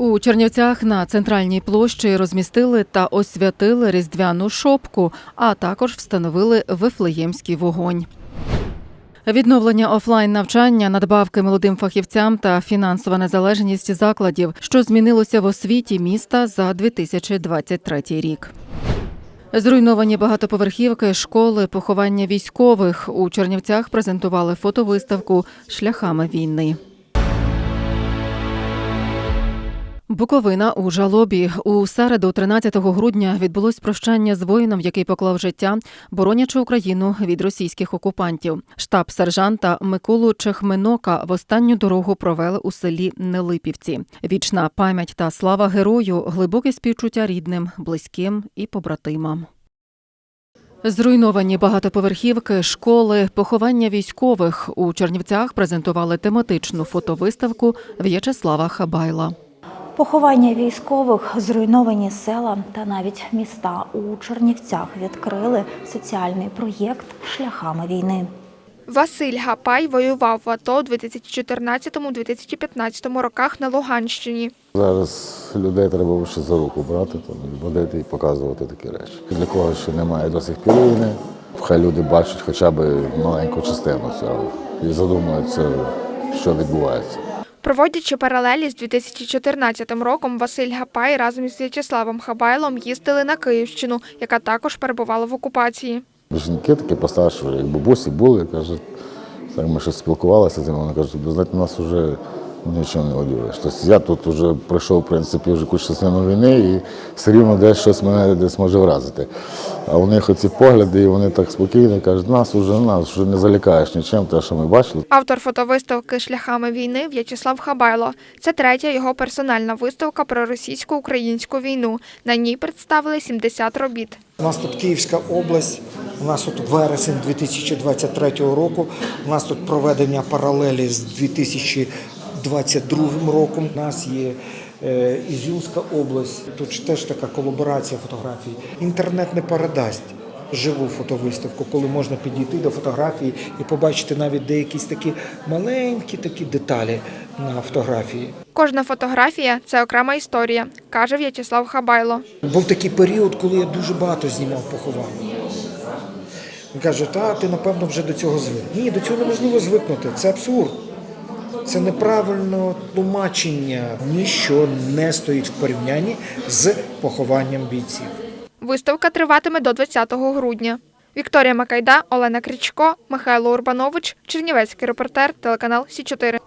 У Чернівцях на центральній площі розмістили та освятили різдвяну шопку, а також встановили вифлеємський вогонь. Відновлення офлайн навчання, надбавки молодим фахівцям та фінансова незалежність закладів, що змінилося в освіті міста за 2023 рік. Зруйновані багатоповерхівки, школи, поховання військових у Чернівцях презентували фотовиставку шляхами війни. Буковина у жалобі у середу, 13 грудня, відбулось прощання з воїном, який поклав життя, боронячи Україну від російських окупантів. Штаб сержанта Миколу Чехминока в останню дорогу провели у селі Нелипівці. Вічна пам'ять та слава герою, глибоке співчуття рідним, близьким і побратимам. Зруйновані багатоповерхівки, школи, поховання військових у Чернівцях презентували тематичну фотовиставку В'ячеслава Хабайла. Поховання військових, зруйновані села та навіть міста у Чернівцях відкрили соціальний проєкт шляхами війни. Василь Гапай воював в АТО у 2014-2015 роках на Луганщині. Зараз людей треба ще за руку брати, водити і показувати такі речі. Для кого ще немає до сих пір війни, хай люди бачать хоча б маленьку частину цього і задумуються, що відбувається. Проводячи паралелі з 2014 роком, Василь Гапай разом із В'ячеславом Хабайлом їздили на Київщину, яка також перебувала в окупації. Жінки такі постарші, як бабусі були, кажуть, ми щось спілкувалися з ними, вони кажуть, знаєте, нас вже нічого не оділиш. Тобто я тут вже пройшов, в принципі, вже кучу частину війни і все рівно десь щось мене десь може вразити. А у них оці погляди, і вони так спокійно кажуть, нас вже нас вже не залякаєш нічим, те, що ми бачили. Автор фотовиставки Шляхами війни В'ячеслав Хабайло. Це третя його персональна виставка про російсько-українську війну. На ній представили 70 робіт. У нас тут Київська область, у нас тут вересень 2023 року. У нас тут проведення паралелі з 2022 роком. У нас є е, Ізюмська область. Тут теж така колаборація фотографій. Інтернет не передасть живу фотовиставку, коли можна підійти до фотографії і побачити навіть деякісь такі маленькі такі деталі на фотографії. Кожна фотографія це окрема історія, каже В'ячеслав Хабайло. Був такий період, коли я дуже багато знімав поховань. Він каже, та ти напевно вже до цього звик. Ні, до цього неможливо звикнути. Це абсурд. Це неправильне тлумачення. Ніщо не стоїть в порівнянні з похованням бійців. Виставка триватиме до 20 грудня. Вікторія Макайда, Олена Крічко, Михайло Урбанович, Чернівецький репортер, телеканал Сі 4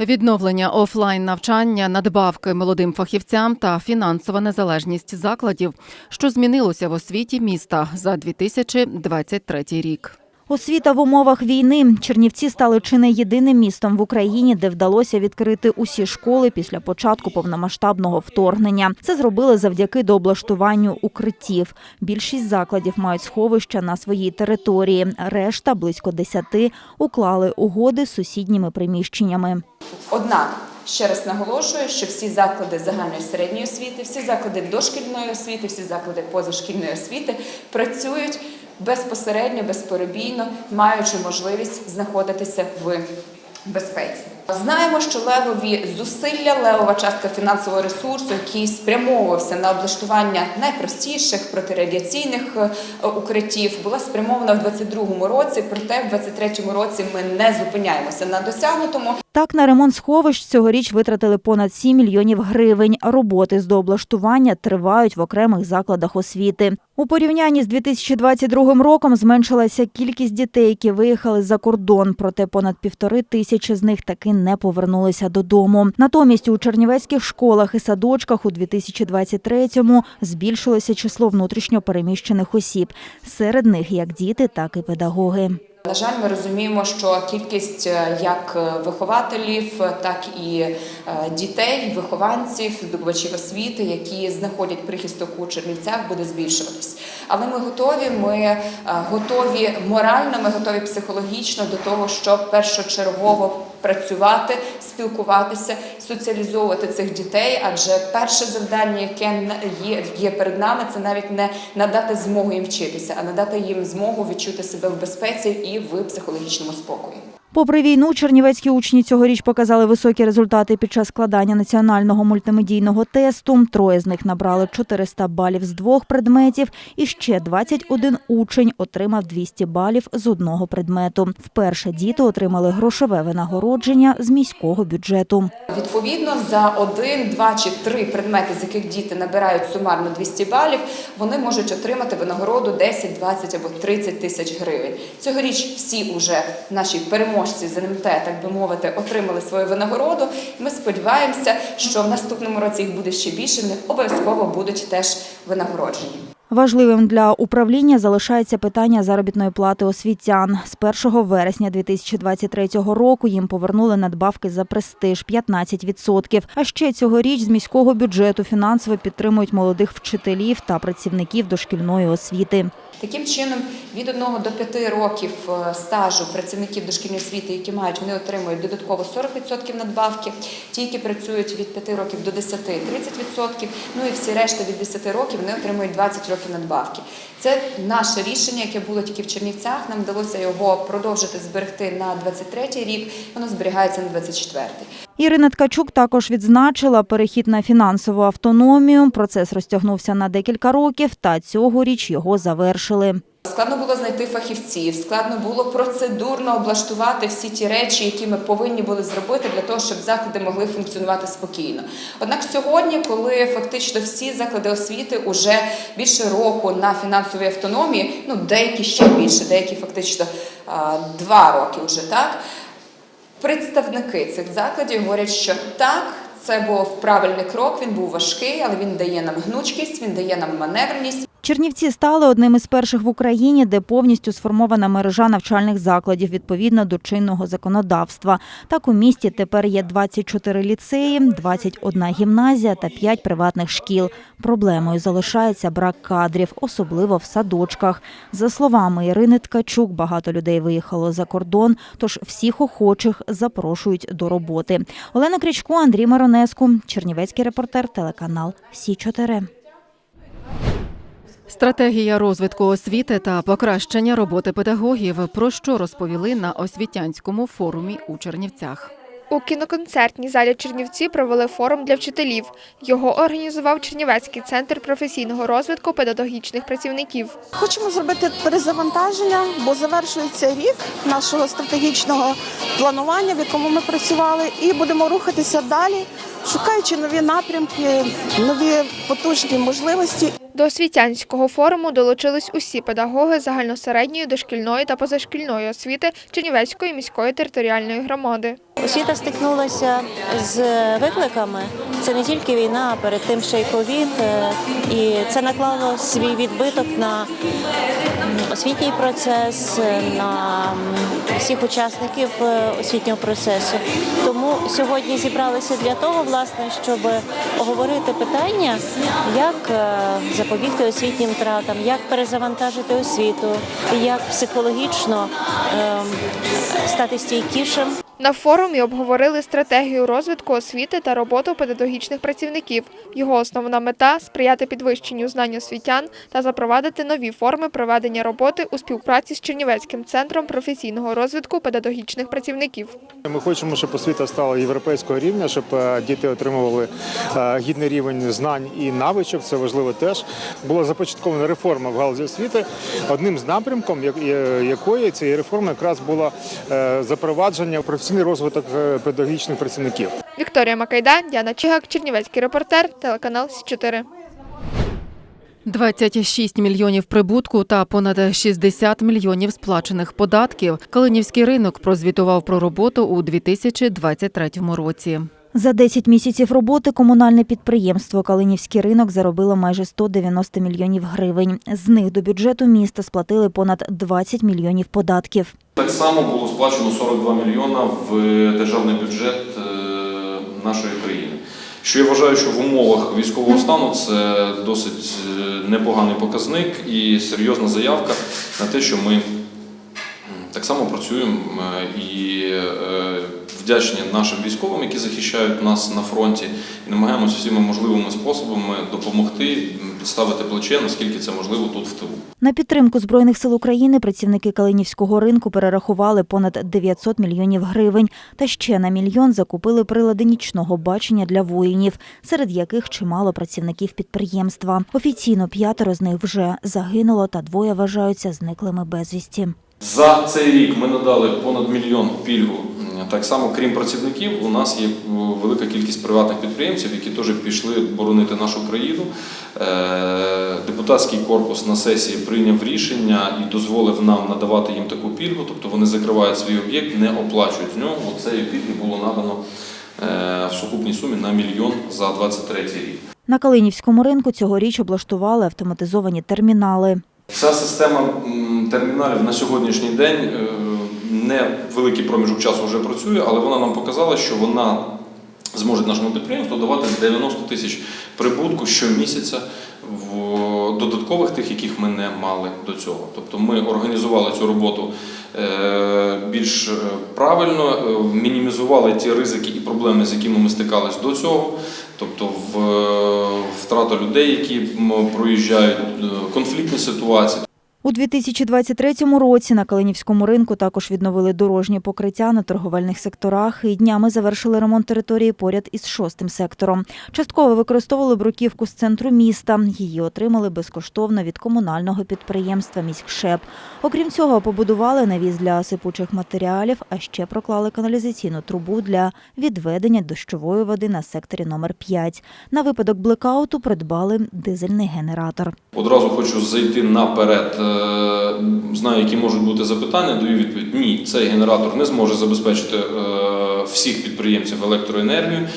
Відновлення офлайн навчання, надбавки молодим фахівцям та фінансова незалежність закладів, що змінилося в освіті міста за 2023 рік. Освіта в умовах війни. Чернівці стали чи не єдиним містом в Україні, де вдалося відкрити усі школи після початку повномасштабного вторгнення. Це зробили завдяки дооблаштуванню укриттів. Більшість закладів мають сховища на своїй території. Решта близько десяти уклали угоди з сусідніми приміщеннями. Однак ще раз наголошую, що всі заклади загальної середньої освіти, всі заклади дошкільної освіти, всі заклади позашкільної освіти працюють безпосередньо, безперебійно, маючи можливість знаходитися в безпеці. Знаємо, що левові зусилля, левова частка фінансового ресурсу, який спрямовувався на облаштування найпростіших протирадіаційних е, укриттів, була спрямована в 2022 році. Проте в 2023 році ми не зупиняємося на досягнутому. Так, на ремонт сховищ цьогоріч витратили понад 7 мільйонів гривень. Роботи з дооблаштування тривають в окремих закладах освіти. У порівнянні з 2022 роком зменшилася кількість дітей, які виїхали за кордон, проте понад півтори тисячі з них таки не повернулися додому. Натомість у чернівецьких школах і садочках у 2023-му збільшилося число внутрішньо переміщених осіб. Серед них як діти, так і педагоги. На жаль, ми розуміємо, що кількість е, як е, вихователів, так і е, дітей, вихованців, здобувачів освіти, які знаходять прихисток у Чернівцях, буде збільшуватись. Але ми готові. Ми готові морально, ми готові психологічно до того, щоб першочергово працювати, спілкуватися, соціалізовувати цих дітей. Адже перше завдання, яке є перед нами, це навіть не надати змогу їм вчитися, а надати їм змогу відчути себе в безпеці і в психологічному спокої. Попри війну, чернівецькі учні цьогоріч показали високі результати під час складання національного мультимедійного тесту. Троє з них набрали 400 балів з двох предметів, і ще 21 учень отримав 200 балів з одного предмету. Вперше діти отримали грошове винагородження з міського бюджету. Відповідно, за один, два чи три предмети, з яких діти набирають сумарно 200 балів, вони можуть отримати винагороду 10, 20 або 30 тисяч гривень. Цьогоріч всі уже наші переможці з НМТ, так би мовити, отримали свою винагороду. Ми сподіваємося, що в наступному році їх буде ще більше. Вони обов'язково будуть теж винагороджені. Важливим для управління залишається питання заробітної плати освітян. З 1 вересня 2023 року їм повернули надбавки за престиж 15%. А ще цьогоріч з міського бюджету фінансово підтримують молодих вчителів та працівників дошкільної освіти. Таким чином, від 1 до 5 років е, стажу працівників дошкільної освіти, які мають, вони отримують додатково 40% надбавки. Ті, які працюють від 5 років до 10 – 30%. Ну і всі решта від 10 років вони отримують 20 років надбавки. Це наше рішення, яке було тільки в Чернівцях. Нам вдалося його продовжити зберегти на 23 рік. Воно зберігається на 24 Ірина Ткачук також відзначила перехід на фінансову автономію. Процес розтягнувся на декілька років, та цьогоріч його завершили. Складно було знайти фахівців, складно було процедурно облаштувати всі ті речі, які ми повинні були зробити для того, щоб заклади могли функціонувати спокійно. Однак сьогодні, коли фактично всі заклади освіти вже більше року на фінансовій автономії, ну деякі ще більше, деякі фактично два роки вже так. Представники цих закладів говорять, що так, це був правильний крок, він був важкий, але він дає нам гнучкість, він дає нам маневреність. Чернівці стали одним із перших в Україні, де повністю сформована мережа навчальних закладів відповідно до чинного законодавства. Так у місті тепер є 24 ліцеї, 21 гімназія та 5 приватних шкіл. Проблемою залишається брак кадрів, особливо в садочках. За словами Ірини Ткачук, багато людей виїхало за кордон, тож всіх охочих запрошують до роботи. Олена Крічко, Андрій Маронеску, Чернівецький репортер, телеканал Сі 4 Стратегія розвитку освіти та покращення роботи педагогів. Про що розповіли на освітянському форумі у Чернівцях. У кіноконцертній залі Чернівці провели форум для вчителів. Його організував Чернівецький центр професійного розвитку педагогічних працівників. Хочемо зробити перезавантаження, бо завершується рік нашого стратегічного планування, в якому ми працювали, і будемо рухатися далі, шукаючи нові напрямки, нові потужні можливості. До освітянського форуму долучились усі педагоги загальносередньої, дошкільної та позашкільної освіти Чернівецької міської територіальної громади. Освіта стикнулася з викликами. Це не тільки війна, а перед тим ще й ковід. Е, І це наклало свій відбиток на освітній процес, е, на всіх учасників е, освітнього процесу. Тому сьогодні зібралися для того, власне, щоб оговорити питання, як е, запобігти освітнім втратам, як перезавантажити освіту, як психологічно ем, стати стійкішим. На форумі обговорили стратегію розвитку освіти та роботу педагогічних працівників. Його основна мета сприяти підвищенню знань освітян та запровадити нові форми проведення роботи у співпраці з Чернівецьким центром професійного розвитку педагогічних працівників. Ми хочемо, щоб освіта стала європейського рівня, щоб е, діти отримували е, гідний рівень знань і навичок. Це важливо теж. Була започаткована реформа в галузі освіти. Одним з напрямком е, якої цієї реформи якраз було запровадження професійний розвиток е, педагогічних працівників. Вікторія Макайда, Діана Чигак, Чернівецький репортер, телеканал Сі 4 26 мільйонів прибутку та понад 60 мільйонів сплачених податків. Калинівський ринок прозвітував про роботу у 2023 році. За 10 місяців роботи комунальне підприємство Калинівський ринок заробило майже 190 мільйонів гривень. З них до бюджету міста сплатили понад 20 мільйонів податків. Так само було сплачено 42 мільйона в державний бюджет е, нашої країни. Що я вважаю, що в умовах військового стану це досить е, непоганий показник і серйозна заявка на те, що ми так само працюємо е, і е, вдячні нашим військовим, які захищають нас на фронті, і намагаємося всіма можливими способами допомогти підставити плече, наскільки це можливо тут в тилу. На підтримку Збройних сил України працівники Калинівського ринку перерахували понад 900 мільйонів гривень та ще на мільйон закупили прилади нічного бачення для воїнів, серед яких чимало працівників підприємства. Офіційно п'ятеро з них вже загинуло, та двоє вважаються зниклими безвісті. За цей рік ми надали понад мільйон пільгу. Так само, крім працівників, у нас є е, велика кількість приватних підприємців, які теж пішли боронити нашу країну. Е, Депутатський корпус на сесії прийняв рішення і дозволив нам надавати їм таку пільгу, тобто вони закривають свій об'єкт, не оплачують в нього. Цієї пільги було надано е, в сукупній сумі на мільйон за 23 рік. На Калинівському ринку цьогоріч облаштували автоматизовані термінали. Ця система терміналів на сьогоднішній день не великий проміжок часу вже працює, але вона нам показала, що вона зможе нашому підприємству давати 90 тисяч прибутку щомісяця в додаткових тих, яких ми не мали до цього. Тобто ми організували цю роботу е, більш е, правильно, е, мінімізували ті ризики і проблеми, з якими ми стикались до цього. Тобто втрата людей, які проїжджають, конфліктні ситуації. У 2023 році на Калинівському ринку також відновили дорожнє покриття на торговельних секторах і днями завершили ремонт території поряд із шостим сектором. Частково використовували бруківку з центру міста. Її отримали безкоштовно від комунального підприємства «Міськшеп». Окрім цього, побудували навіс для сипучих матеріалів, а ще проклали каналізаційну трубу для відведення дощової води на секторі номер 5. На випадок блекауту придбали дизельний генератор. Одразу хочу зайти наперед. Е, Знаю, які можуть бути запитання. Даю відповідь: ні, цей генератор не зможе забезпечити е, всіх підприємців електроенергію.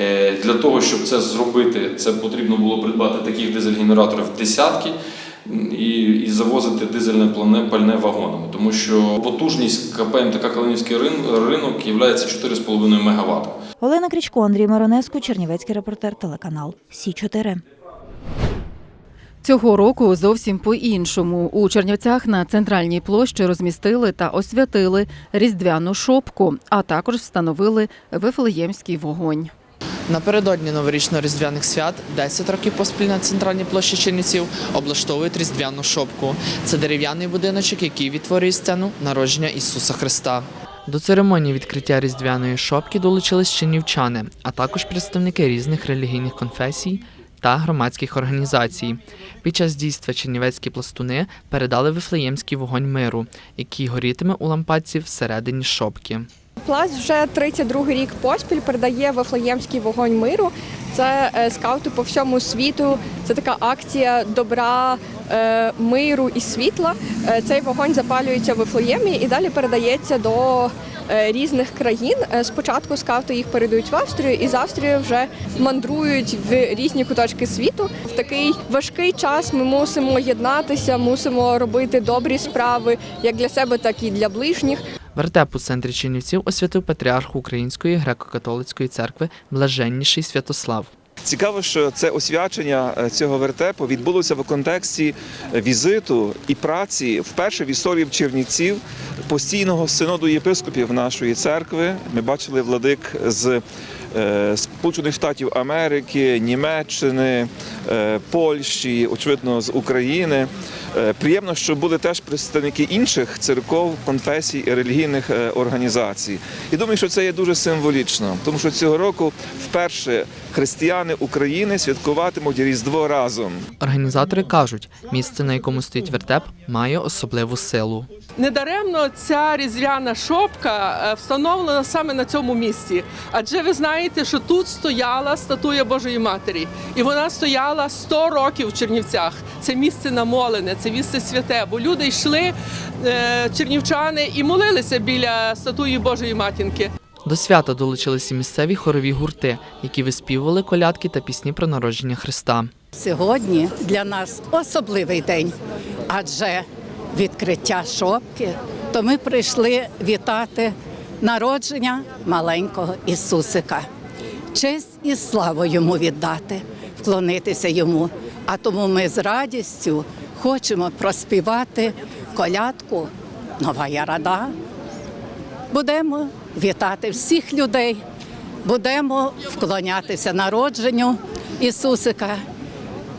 Е, Для того, щоб це зробити, це потрібно було придбати таких дизель-генераторів десятки. І, і завозити дизельне пальне, пальне вагонами, тому що потужність КП МТК Калинівський рин- ринок є 4,5 МВт. Олена Крічко, Андрій Миронеску, Чернівецький репортер, телеканал Сі 4 Цього року зовсім по-іншому. У Чернівцях на центральній площі розмістили та освятили різдвяну шопку, а також встановили вифлеємський вогонь. Напередодні новорічно-різдвяних свят 10 років поспіль на центральній площі Чернівців облаштовують різдвяну шопку. Це дерев'яний будиночок, який відтворює сцену народження Ісуса Христа. До церемонії відкриття різдвяної шопки долучились чернівчани, а також представники різних релігійних конфесій та громадських організацій. Під час дійства чернівецькі пластуни передали вифлеємський вогонь миру, який горітиме у лампадці всередині шопки. Пласт вже 32 рік поспіль передає Вифлеємський вогонь миру. Це е, скаути по всьому світу. Це така акція добра, е, миру і світла. Е, Цей вогонь запалюється в Вифлеємі і далі передається до різних країн. Е, Спочатку скаути їх передають в Австрію, і з Австрії вже мандрують в різні куточки світу. В такий важкий час ми мусимо єднатися, мусимо робити добрі справи як для себе, так і для ближніх. Вертеп у центрі Чинівців освятив патріарх Української греко-католицької церкви Блаженніший Святослав. Цікаво, що це освячення е, цього вертепу відбулося в контексті візиту і праці вперше в історії Чернівців постійного синоду єпископів нашої церкви. Ми бачили владик з е, Сполучених Штатів Америки, Німеччини, е, Польщі, очевидно, з України. Е, Приємно, що були теж представники інших церков, конфесій і релігійних е, організацій. І думаю, що це є дуже символічно, тому що цього року вперше християни України святкуватимуть Різдво разом. Організатори кажуть, місце, на якому стоїть вертеп, має особливу силу. Недаремно ця різдвяна шопка е, встановлена саме на цьому місці. Адже ви знаєте, що тут стояла статуя Божої Матері, і вона стояла 100 років в Чернівцях. Це місце намолене, це місце святе. Бо люди йшли, е, чернівчани, і молилися біля статуї Божої Матінки. До свята долучилися місцеві хорові гурти, які виспівували колядки та пісні про народження Христа. Сьогодні для нас особливий день, адже відкриття шопки, то ми прийшли вітати народження маленького Ісусика. Честь і славу йому віддати, вклонитися йому. А тому ми з радістю хочемо проспівати колядку Нова Ярада. Будемо вітати всіх людей, будемо вклонятися народженню Ісусика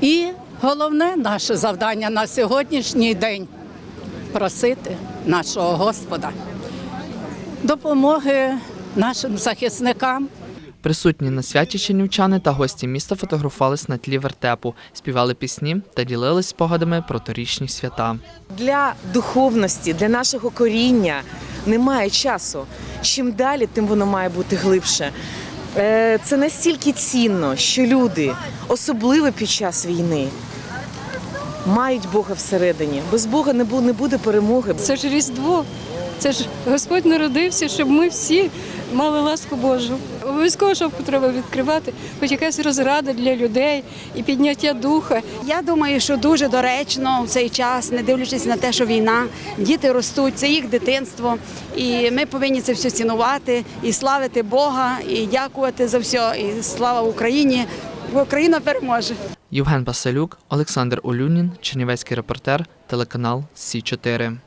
і Головне наше завдання на сьогоднішній день просити нашого Господа допомоги нашим захисникам. Присутні на святі чернівчани та гості міста фотографувались на тлі вертепу, співали пісні та ділились спогадами про торічні свята. для духовності, для нашого коріння немає часу. Чим далі, тим воно має бути глибше. Е, Це настільки цінно, що люди, особливо під час війни, мають Бога всередині. Без Бога не буде перемоги. Це ж Різдво. Це ж Господь народився, щоб ми всі мали ласку Божу. Обов'язково шопку треба відкривати, хоч якась розрада для людей і підняття духа. Я думаю, що дуже доречно в цей час, не дивлячись на те, що війна, діти ростуть, це їх дитинство, і ми повинні це все цінувати і славити Бога, і дякувати за все. І слава Україні! Бо Україна переможе. Євген Басалюк, Олександр Олюнін, Чернівецький репортер, телеканал Сі 4